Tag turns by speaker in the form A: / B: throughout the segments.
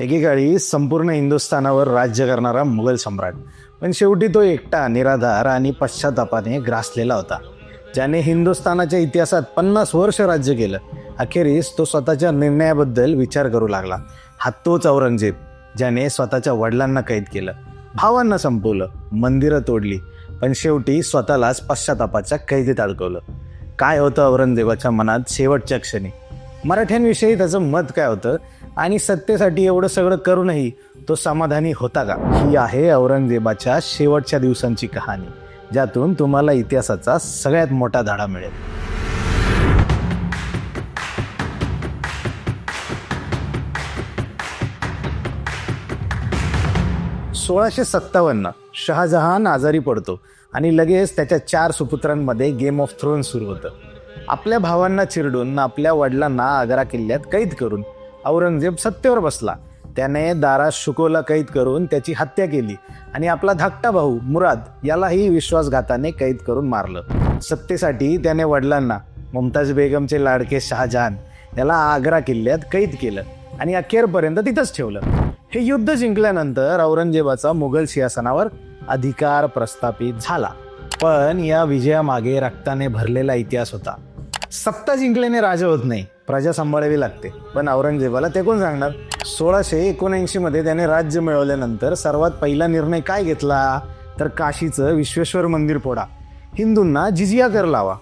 A: एकेकाळी संपूर्ण हिंदुस्थानावर राज्य करणारा मुघल सम्राट. पण शेवटी तो एकटा निराधार आणि पश्चातापाने ग्रासलेला होता. ज्याने हिंदुस्थानाच्या इतिहासात पन्नास वर्ष राज्य केलं. अखेरीस तो स्वतःच्या निर्णयाबद्दल विचार करू लागला. हा तोच औरंगजेब ज्याने स्वतःच्या वडिलांना कैद केलं. भावांना संपवलं मंदिरं तोडली पण शेवटी स्वतःलाच पश्चातापाच्या कैदेत अडकवलं. काय होतं औरंगजेबाच्या मनात शेवटच्या क्षणी? मराठ्यांविषयी त्याचं मत काय होतं? आणि सत्तेसाठी एवढं सगळं करूनही तो समाधानी होता का? ही आहे औरंगजेबाच्या शेवटच्या दिवसांची कहाणी ज्यातून तुम्हाला इतिहासाचा सगळ्यात मोठा धडा मिळेल. सोळाशे सत्तावन्न शहाजहान आजारी पडतो आणि लगेच त्याच्या चार सुपुत्रांमध्ये गेम ऑफ थ्रोन सुरू होतं. आपल्या भावांना चिरडून आपल्या वडिलांना आग्रा किल्ल्यात कैद करून औरंगजेब सत्तेवर बसला. त्याने दारा शुकोला कैद करून त्याची हत्या केली आणि आपला धाकटा भाऊ मुराद यालाही विश्वासघाताने कैद करून मारलं. सत्तेसाठी त्याने वडिलांना मुमताज बेगमचे लाडके शहाजहान याला आग्रा किल्ल्यात कैद केलं आणि अखेरपर्यंत तिथंच ठेवलं. हे युद्ध जिंकल्यानंतर औरंगजेबाचा मुघल सिंहासनावर अधिकार प्रस्थापित झाला. पण या विजयामागे रक्ताने भरलेला इतिहास होता. सत्ता जिंकल्याने राजा होत नाही. प्रजा सांभाळावी लागते. पण औरंगजेबाला ते कोण सांगणार? सोळाशे एकोणऐंशी मध्ये त्याने राज्य मिळवल्यानंतर सर्वात पहिला निर्णय काय घेतला? तर काशीचं विश्वेश्वर मंदिर फोडा. हिंदूंना जिजिया कर लावा.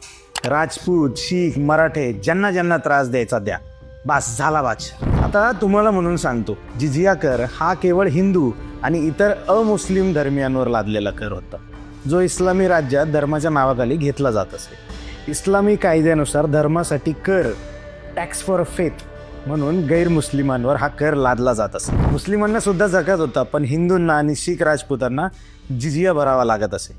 A: राजपूत शीख मराठे ज्यांना ज्यांना त्रास द्यायचा द्या. बास झाला बाच आता तुम्हाला म्हणून सांगतो जिजिया कर हा केवळ हिंदू आणि इतर अमुस्लिम धर्मियांवर लादलेला कर होता. जो इस्लामी राज्यात धर्माच्या नावाखाली घेतला जात असे. इस्लामी कायद्यानुसार धर्मासाठी कर टॅक्स फॉर फेथ म्हणून गैरमुस्लिमांवर हा कर लादला जात असे. मुस्लिमांना सुद्धा जगत होता पण हिंदूंना आणि शीख राजपूतांना जिजिया भरावा लागत असे.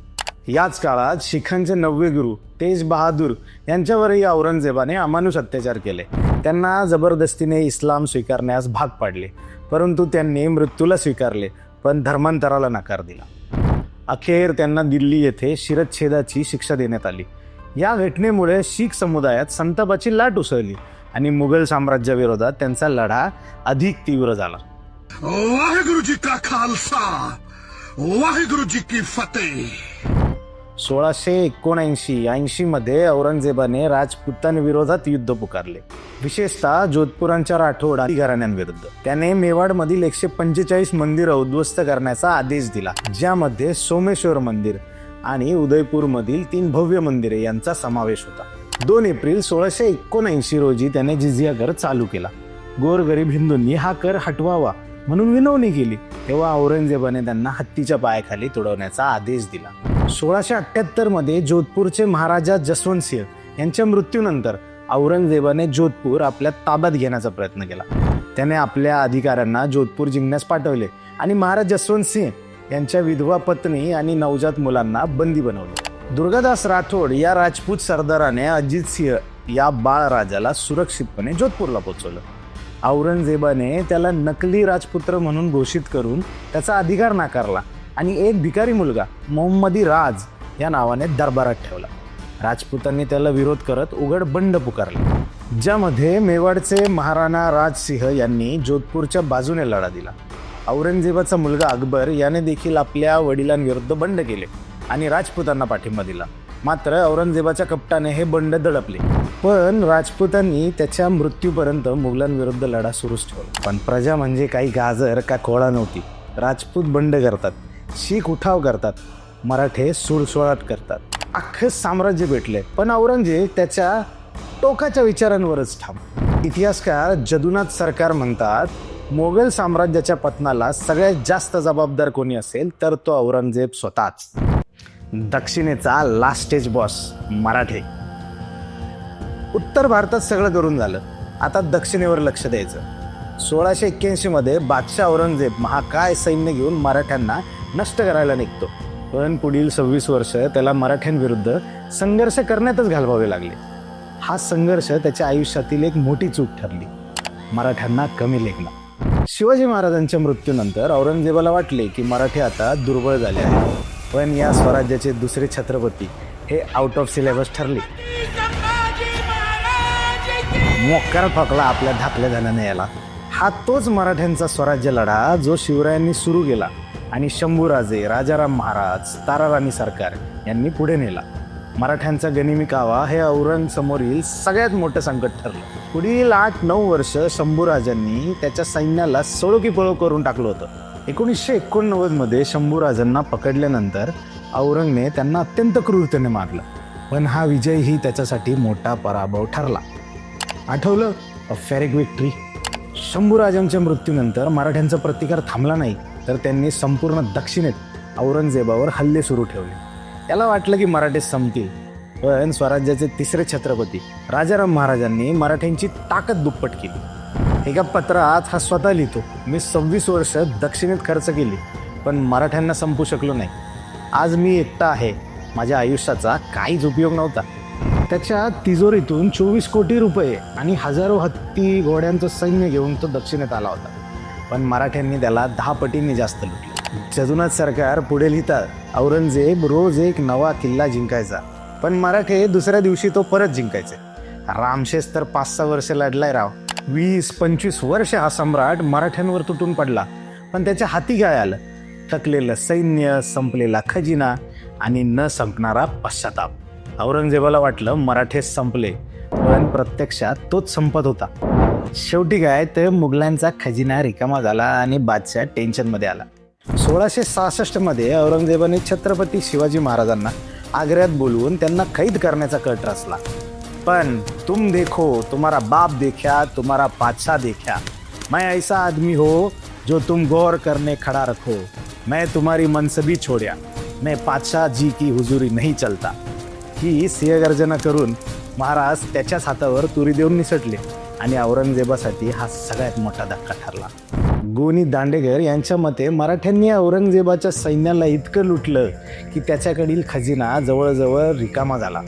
A: याच काळात शिखांचे नववे गुरु तेज बहादूर यांच्यावरही औरंगजेबाने अमानुष अत्याचार केले. त्यांना जबरदस्तीने इस्लाम स्वीकारण्यास भाग पाडले परंतु त्यांनी मृत्यूला स्वीकारले पण धर्मांतराला नकार दिला. अखेर त्यांना दिल्ली येथे शिरच्छेदाची शिक्षा देण्यात आली. या घटनेमुळे शीख समुदायात संतापाची लाट उसळली आणि मुघल साम्राज्याविरोधात त्यांचा लढा अधिक तीव्र झाला.
B: वाहेगुरुजी का खालसा? वाहेगुरुजी की फते
A: सोळाशे एकोणऐंशी ऐंशी मध्ये औरंगजेबाने राजपुतांविरोधात युद्ध पुकारले. विशेषतः जोधपुरांच्या राठोड आणि घराण्यांविरुद्ध. त्याने मेवाड मधील एकशे पंचेचाळीस मंदिर उद्ध्वस्त करण्याचा आदेश दिला ज्यामध्ये सोमेश्वर मंदिर आणि उदयपूरमधील तीन भव्य मंदिरे यांचा समावेश होता. दोन एप्रिल सोळाशे एकोणऐंशी रोजी त्याने जिझिया कर चालू केला. गोरगरीब हिंदूंनी हा कर हटवावा म्हणून विनवणी केली. तेव्हा औरंगजेबाने त्यांना हत्तीच्या पायाखाली तुडवण्याचा आदेश दिला. सोळाशे अठ्ठ्याहत्तरमध्ये जोधपूरचे महाराजा जसवंत सिंह यांच्या मृत्यूनंतर औरंगजेबाने जोधपूर आपल्या ताब्यात घेण्याचा प्रयत्न केला. त्याने आपल्या अधिकाऱ्यांना जोधपूर जिंकण्यास पाठवले आणि महाराज जसवंत सिंह यांच्या विधवा पत्नी आणि नवजात मुलांना बंदी बनवली. दुर्गादास राठोड या राजपूत सरदाराने अजित सिंह या बाळराजाला सुरक्षितपणे जोधपूरला पोहोचवलं. औरंगजेबाने त्याला नकली राजपुत्र म्हणून घोषित करून त्याचा अधिकार नाकारला आणि एक भिकारी मुलगा मोहम्मदी राज या नावाने दरबारात ठेवला. राजपुतांनी त्याला विरोध करत उघड बंड पुकारले. ज्यामध्ये मेवाडचे महाराणा राजसिंह यांनी जोधपूरच्या बाजूने लढा दिला. औरंगजेबाचा मुलगा अकबर याने देखील आपल्या वडिलांविरुद्ध बंड केले आणि राजपुतांना पाठिंबा दिला. मात्र औरंगजेबाच्या कपटाने हे बंड दडपले. पण राजपुतांनी त्याच्या मृत्यूपर्यंत मुघलांविरुद्ध लढा सुरूच ठेवला. पण प्रजा म्हणजे काही गाजर का कोळा नव्हती. राजपूत बंड करतात शीख उठाव करतात मराठे सुळसुळाट करतात. अख्खं साम्राज्य भेटले पण औरंगजेब त्याच्या टोकाच्या विचारांवरच ठाम. इतिहासकार जदुनाथ सरकार म्हणतात मोगल साम्राज्याच्या पतनाला सगळ्यात जास्त जबाबदार कोणी असेल तर तो औरंगजेब स्वतःच. दक्षिणेचा लास्ट स्टेज बॉस मराठे. उत्तर भारतात सगळं करून झालं. आता दक्षिणेवर लक्ष द्यायचं. सोळाशे एक्क्याऐंशीमध्ये बादशाह औरंगजेब महाकाय सैन्य घेऊन मराठ्यांना नष्ट करायला निघतो. पण पुढील सव्वीस वर्ष त्याला मराठ्यांविरुद्ध संघर्ष करण्यातच घालवावे लागले. हा संघर्ष त्याच्या आयुष्यातील एक मोठी चूक ठरली. मराठ्यांना कमी लेखणं. शिवाजी महाराजांच्या मृत्यूनंतर औरंगजेबाला वाटले की मराठी आता दुर्बळ झाले आहे पण या स्वराज्याचे दुसरे छत्रपती हे आउट ऑफ सिलेबस ठरले. मोक्कार ठोकला आपल्या धाकल्या धनाने याला हा तोच मराठ्यांचा स्वराज्य लढा जो शिवरायांनी सुरू केला आणि शंभूराजे राजाराम महाराज ताराराणी सरकार यांनी पुढे नेला. मराठ्यांचा गनिमी कावा हे औरंग समोरील सगळ्यात मोठं संकट ठरलं. पुढील आठ नऊ वर्ष शंभूराजांनी त्याच्या सैन्याला सळो पळो करून टाकलं होतं. एकोणीसशे एकोणनव्वदमध्ये शंभूराजांना पकडल्यानंतर औरंगने त्यांना अत्यंत क्रूरतेने मारलं. पण हा विजयही त्याच्यासाठी मोठा पराभव ठरला. आठवलं? अ फेरिक विक्ट्री शंभूराजांच्या मृत्यूनंतर मराठ्यांचा प्रतिकार थांबला नाही तर त्यांनी संपूर्ण दक्षिणेत औरंगजेबावर हल्ले सुरू ठेवले. त्याला वाटलं की मराठे संपतील. पण स्वराज्याचे तिसरे छत्रपती राजाराम महाराजांनी मराठ्यांची ताकद दुप्पट केली. एका पत्रात हा स्वतः लिहितो. मी सव्वीस वर्ष दक्षिणेत खर्च केली पण मराठ्यांना संपू शकलो नाही. आज मी एकटा आहे. माझ्या आयुष्याचा काहीच उपयोग नव्हता. त्याच्या तिजोरीतून चोवीस कोटी रुपये आणि हजारो हत्ती घोड्यांचं सैन्य घेऊन तो दक्षिणेत आला होता. पण मराठ्यांनी त्याला दहा पटींनी जास्त लुटलं. जदुनाथ सरकार पुढे लिहितात औरंगजेब रोज एक नवा किल्ला जिंकायचा. पण मराठे दुसऱ्या दिवशी तो परत जिंकायचे. रामशेष तर पाच सहा वर्ष लढलाय राव. वीस पंचवीस वर्ष हा सम्राट मराठ्यांवर तुटून पडला. पण त्याच्या हाती काय आलं? थकलेलं सैन्य संपलेला खजिना आणि न संपणारा पश्चाताप. औरंगजेबाला वाटलं मराठे संपले पण प्रत्यक्षात तोच संपत होता. शेवटी काय? तर मुघलांचा खजिना रिकामा झाला आणि बादशाह टेन्शनमध्ये आला. सोळाशे सहासष्टमध्ये औरंगजेबाने छत्रपती शिवाजी महाराजांना आग्र्यात बोलवून त्यांना कैद करण्याचा कट रचला पण तुम देखो तुम्हारा बाप देखा तुम्हारा बादशाह देखा मैं ऐसा आदमी हो जो तुम गौर करने खड़ा रखो. मैं तुम्हारी मनसबी छोड्या. मैं बादशाह जी की हुजूरी नहीं चलता. ही सिंहगर्जना करून महाराज त्याच्याच हातावर तुरी देऊन निसटले आणि औरंगजेबासाठी हा सगळ्यात मोठा धक्का ठरला. गोनी दांडेकर यांच्या मते मराठ्यांनी औरंगजेबाच्या सैन्याला इतकं लुटलं की त्याच्याकडील खजिना जवळजवळ रिकामा झाला.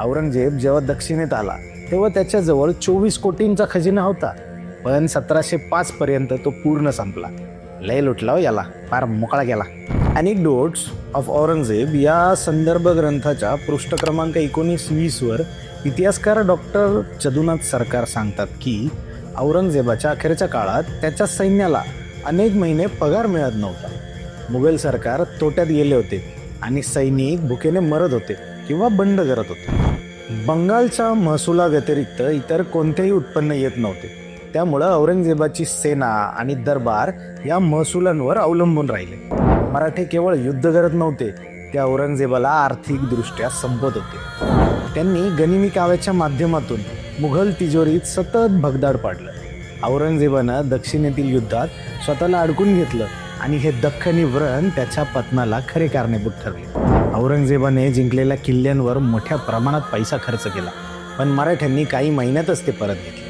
A: औरंगजेब जेव्हा दक्षिणेत आला तेव्हा त्याच्याजवळ चोवीस कोटींचा खजिना होता. पण सतराशे पाचपर्यंत तो पूर्ण संपला. लय लुटला हो याला फार मोकळा गेला. अनेक्डोट्स ऑफ औरंगजेब या संदर्भ ग्रंथाच्या पृष्ठ क्रमांक एकोणीस वीसवर इतिहासकार डॉक्टर जदुनाथ सरकार सांगतात की औरंगजेबाच्या अखेरच्या काळात त्याच्या सैन्याला अनेक महिने पगार मिळत नव्हता. मुघल सरकार तोट्यात गेले होते आणि सैनिक भुकेने मरत होते किंवा बंड करत होते. बंगालच्या महसुलाव्यतिरिक्त इतर कोणतेही उत्पन्न येत नव्हते. त्यामुळं औरंगजेबाची सेना आणि दरबार या महसुलांवर अवलंबून राहिले. मराठे केवळ युद्ध करत नव्हते ते औरंगजेबाला आर्थिकदृष्ट्या संपत होते. त्यांनी गनिमी काव्याच्या माध्यमातून मुघल तिजोरीत सतत भगदाड पाडलं. औरंगजेबानं दक्षिणेतील युद्धात स्वतःला अडकून घेतलं आणि हे दख्खनी व्रण त्याच्या पत्नाला खरे कारणीभूत ठरले. औरंगजेबाने जिंकलेल्या किल्ल्यांवर मोठ्या प्रमाणात पैसा खर्च केला पण मराठ्यांनी काही महिन्यातच ते परत घेतले.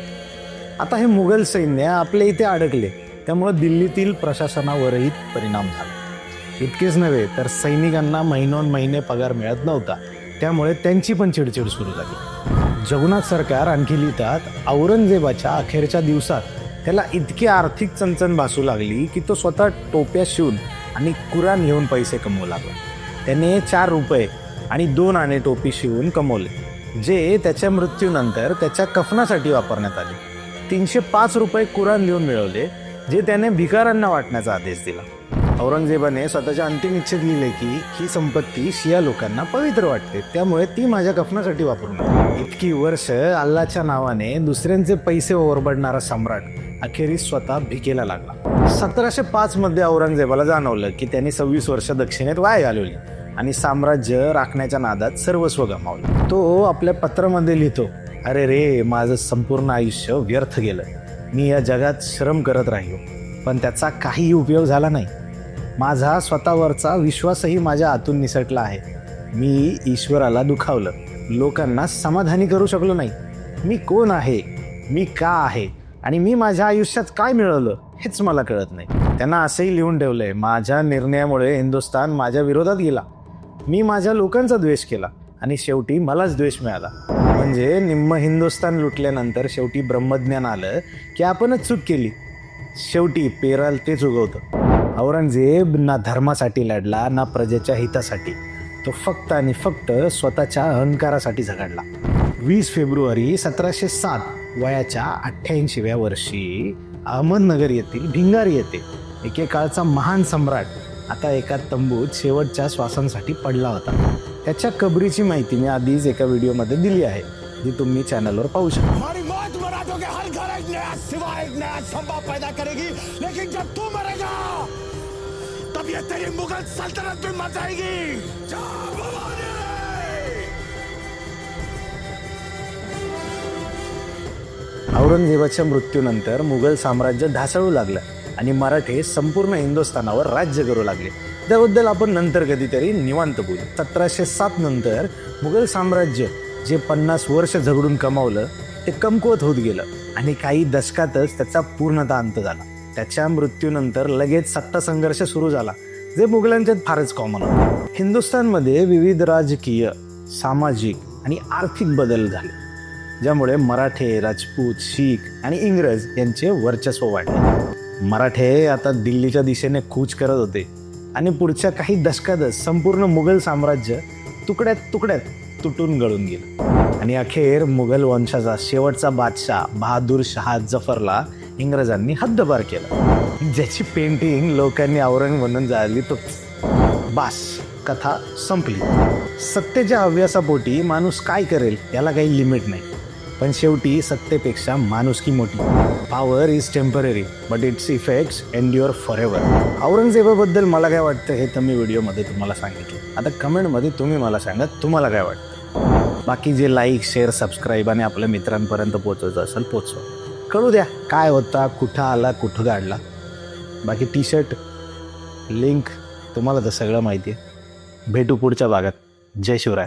A: आता हे मुघल सैन्य आपल्या इथे अडकले त्यामुळे दिल्लीतील प्रशासनावरही परिणाम झाला. इतकेच नव्हे तर सैनिकांना महिनोन महिने पगार मिळत नव्हता त्यामुळे त्यांची पण चिडचिड सुरू झाली. जगन्नाथ सरकार आणखी लिहितात औरंगजेबाच्या अखेरच्या दिवसात त्याला इतकी आर्थिक चणचण भासू लागली की तो स्वतः टोप्या शिवून आणि कुराण घेऊन पैसे कमवू लागला. त्याने चार रुपये आणि दोन आणे टोपी शिवून कमवले जे त्याच्या मृत्यूनंतर त्याच्या कफनासाठी वापरण्यात आले. तीनशे पाच रुपये कुराण लिहून मिळवले जे त्याने भिकारांना वाटण्याचा आदेश दिला. औरंगजेबाने स्वतःच्या अंतिम इच्छेत लिहिले की ही संपत्ती शिया लोकांना पवित्र वाटते त्यामुळे ती माझ्या कफनासाठी वापरून इतकी वर्ष अल्लाच्या नावाने दुसऱ्यांचे पैसे ओरबडणारा सम्राट अखेरीस स्वतः भिकेला लागला. सतराशे पाच मध्ये औरंगजेबाला जाणवलं की त्यांनी सव्वीस वर्ष दक्षिणेत वाय घालवली आणि साम्राज्य राखण्याच्या नादात सर्वस्व गमावलं. तो आपल्या पत्रामध्ये लिहितो अरे रे माझं संपूर्ण आयुष्य व्यर्थ गेलं. मी या जगात श्रम करत राहिलो पण त्याचा काहीही उपयोग झाला नाही. माझा स्वतःवरचा विश्वासही माझ्या आतून निसटला आहे. मी ईश्वराला दुखावलं. लोकांना समाधानी करू शकलो नाही. मी कोण आहे? मी का आहे? आणि मी माझ्या आयुष्यात काय मिळवलं? हेच मला कळत नाही. त्यांना असंही लिहून ठेवलंय माझ्या निर्णयामुळे हिंदुस्थान माझ्या विरोधात गेला. मी माझ्या लोकांचा द्वेष केला आणि शेवटी मलाच द्वेष मिळाला. म्हणजे निम्म हिंदुस्थान लुटल्यानंतर शेवटी ब्रह्मज्ञान आलं की आपणच चूक केली. शेवटी पेराल तेच उगवतं. औरंगजेब ना धर्मासाठी लढला ना प्रजेच्या हितासाठी. तो फक्त आणि फक्त स्वतःच्या अहंकारासाठी झगडला. वीस फेब्रुवारी सतराशे सात वयाच्या अठ्ठ्याऐंशीव्या वर्षी अहमदनगर येथील भिंगारी येथे एकेकाळचा महान सम्राट आता एका तंबूत शेवटच्या श्वासांसाठी पडला होता. त्याच्या कबरीची माहिती मी आधीच एका व्हिडिओमध्ये दिली आहे जी तुम्ही चॅनलवर पाहू शकता.
C: पैदा करेगी लेकिन जब तू मरेगा तब ये तेरी मुगल सल्तनत भी मर जाएगी
A: औरंगजेबाच्या मृत्यूनंतर मुघल साम्राज्य ढासळू लागलं आणि मराठे संपूर्ण हिंदुस्थानावर राज्य करू लागले त्याबद्दल आपण नंतर कधीतरी निवांत बोलू सतराशे सात नंतर मुघल साम्राज्य जे पन्नास वर्ष झगडून कमावलं ते कमकुवत होत गेलं आणि काही दशकातच त्याचा पूर्णतः अंत झाला त्याच्या मृत्यूनंतर लगेच सत्ता संघर्ष सुरू झाला जे मुघलांच्यात फारच कॉमन होतं. हिंदुस्थानमध्ये विविध राजकीय सामाजिक आणि आर्थिक बदल झाले ज्यामुळे मराठे राजपूत शीख आणि इंग्रज यांचे वर्चस्व वाढले. मराठे आता दिल्लीच्या दिशेने कूच करत होते आणि पुढच्या काही दशकातच संपूर्ण मुघल साम्राज्य तुकड्यात तुकड्यात तुटून गळून गेलं. आणि अखेर मुघल वंशाचा शेवटचा बादशाह बहादूर शहा जफरला इंग्रजांनी हद्दपार केला. ज्याची पेंटिंग लोकांनी आवरण म्हणून जाळली तो बास कथा संपली. सत्तेच्या हव्यासापोटी माणूस काय करेल याला काही लिमिट नाही. पण शेवटी सत्तेपेक्षा माणुसकी मोठी. Power is temporary but its effects endure forever औरंगजेबाबद्दल मला काय वाटतं हे तर मी व्हिडिओमध्ये तुम्हाला सांगितलं. आता कमेंटमध्ये तुम्ही मला सांगा तुम्हाला काय वाटतं? बाकी जे लाईक शेअर सबस्क्राईब आणि आपल्या मित्रांपर्यंत पोचवायचं असेल पोचवा कळू द्या काय होता कुठं आला कुठं काढला बाकी टी शर्ट लिंक तुम्हाला तर सगळं माहिती आहे. भेटू पुढच्या भागात. जय शिवराय.